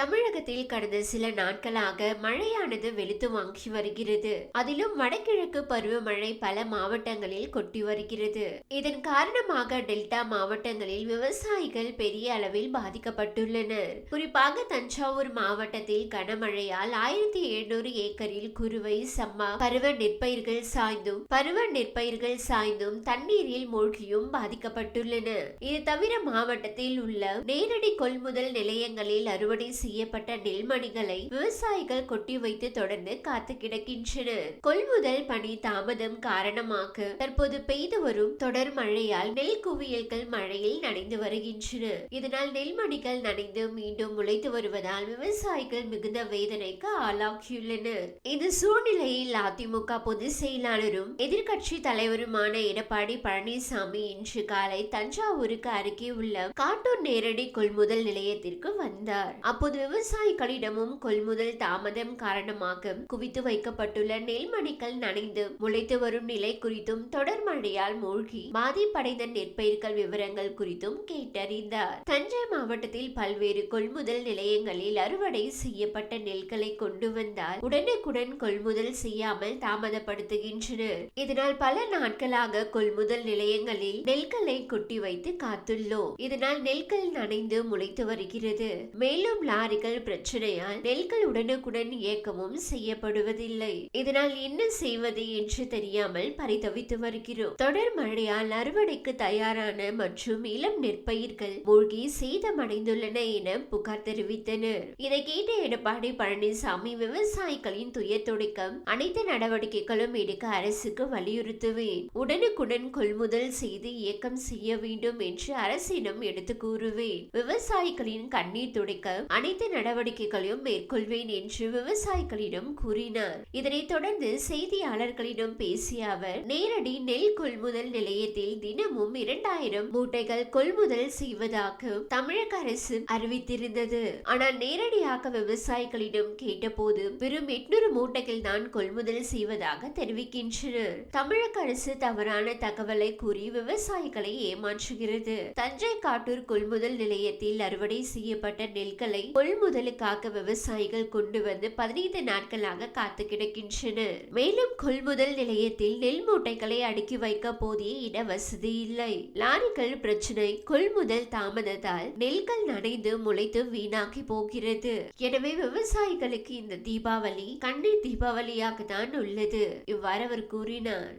தமிழகத்தில் கடந்த சில நாட்களாக மழையானது வெளுத்து வாங்கி வருகிறது. அதிலும் வடகிழக்கு பருவமழை பல மாவட்டங்களில் கொட்டி வருகிறது. இதன் காரணமாக டெல்டா மாவட்டங்களில் விவசாயிகள் பெரிய அளவில் பாதிக்கப்பட்டுள்ளனர். குறிப்பாக தஞ்சாவூர் மாவட்டத்தில் கனமழையால் ஆயிரத்தி எழுநூறு ஏக்கரில் குறுவை சம்மா பருவ நெற்பயிர்கள் சாய்ந்தும் பருவ நெற்பயிர்கள் சாய்ந்தும் தண்ணீரில் மூழ்கியும் பாதிக்கப்பட்டுள்ளன. இது தவிர மாவட்டத்தில் உள்ள நேரடி கொள்முதல் நிலையங்களில் அறுவடை செய்யப்பட்ட நெல்மணிகளை விவசாயிகள் கொட்டி வைத்து தொடர்ந்து காத்து கிடக்கின்றனர். கொள்முதல் பணி தாமதம் காரணமாக தற்போது பெய்து வரும் தொடர் மழையால் நெல் குவியல்கள் மழையில் நனைந்து வருகின்றன. இதனால் நெல்மணிகள் நனைந்து மீண்டும் முளைத்து வருவதால் விவசாயிகள் மிகுந்த வேதனைக்கு ஆளாகியுள்ளனர். இந்த சூழ்நிலையில் அதிமுக பொதுச் செயலாளரும் எதிர்கட்சி தலைவருமான எடப்பாடி பழனிசாமி இன்று காலை தஞ்சாவூருக்கு அருகே உள்ள காட்டூர் நேரடி கொள்முதல் நிலையத்திற்கு வந்தார். அப்போது விவசாயிகளிடமும் கொள்முதல் தாமதம் காரணமாக குவித்து வைக்கப்பட்டுள்ள நெல்மணிகள் நனைந்து முளைத்து வரும் நிலை குறித்தும் தொடர் மழையால் மூழ்கி பாதிப்படைந்த நெற்பயிர்கள் விவரங்கள் குறித்தும் கேட்டறிந்தார். தஞ்சை மாவட்டத்தில் பல்வேறு கொள்முதல் நிலையங்களில் அறுவடை செய்யப்பட்ட நெல்களை கொண்டு வந்தால் உடனுக்குடன் கொள்முதல் செய்யாமல் தாமதப்படுத்துகின்றனர். இதனால் பல நாட்களாக கொள்முதல் நிலையங்களில் நெல்களை கொட்டி வைத்து காத்துள்ளோம். இதனால் நெல்கள் நனைந்து முளைத்து வருகிறது. மேலும் லாரிகள் பிரச்சனையால் நெல்கள் உடனுக்குடன் இயக்கமும் செய்யப்படுவதில்லை. இதனால் என்ன செய்வது என்று தெரியாமல் பரிதவித்து வருகிறோம். தொடர் மழையால் அறுவடைக்கு தயாரான மற்றும் இளம் நெற்பயிர்கள் மூழ்கி சேதமடைந்துள்ளன என புகார் தெரிவித்தனர். இதை கேட்ட எடப்பாடி பழனிசாமி விவசாயிகளின் துயர் துடைக்கம் அனைத்து நடவடிக்கைகளும் எடுக்க அரசுக்கு வலியுறுத்துவேன். உடனுக்குடன் கொள்முதல் செய்து இயக்கம் செய்ய வேண்டும் என்று அரசிடம் எடுத்து கூறுவேன். விவசாயிகளின் கண்ணீர் துடைக்க அனைத்து நடவடிக்கைகளையும் மேற்கொள்வேன் என்று விவசாயிகளிடம் கூறினார். இதனைத் தொடர்ந்து செய்தியாளர்களிடம் பேசிய அவர் நேரடி நெல் கொள்முதல் நிலையத்தில் தினமும் இரண்டாயிரம் மூட்டைகள் கொள்முதல் செய்வதாக தமிழக அரசு அறிவித்திருந்தது. ஆனால் நேரடியாக விவசாயிகளிடம் கேட்டபோது வெறும் எட்நூறு மூட்டைகள் தான் கொள்முதல் செய்வதாக தெரிவிக்கின்றனர். தமிழக அரசு தவறான தகவலை கூறி விவசாயிகளை ஏமாற்றுகிறது. தஞ்சை காட்டூர் கொள்முதல் நிலையத்தில் அறுவடை செய்யப்பட்ட நெல்களை கொள்முதலுக்காக விவசாயிகள் கொண்டு வந்து பதினைந்து நாட்களாக காத்து கிடக்கின்றனர். மேலும் கொள்முதல் நிலையத்தில் நெல் மூட்டைகளை அடுக்கி வைக்க போதிய இட வசதி இல்லை. லாரிகள் பிரச்சனை. கொள்முதல் தாமதத்தால் நெல்கள் நனைந்து முளைத்து வீணாகி போகிறது. எனவே விவசாயிகளுக்கு இந்த தீபாவளி கண்ணீர் தீபாவளியாக தான் உள்ளது. இவ்வாறு அவர் கூறினார்.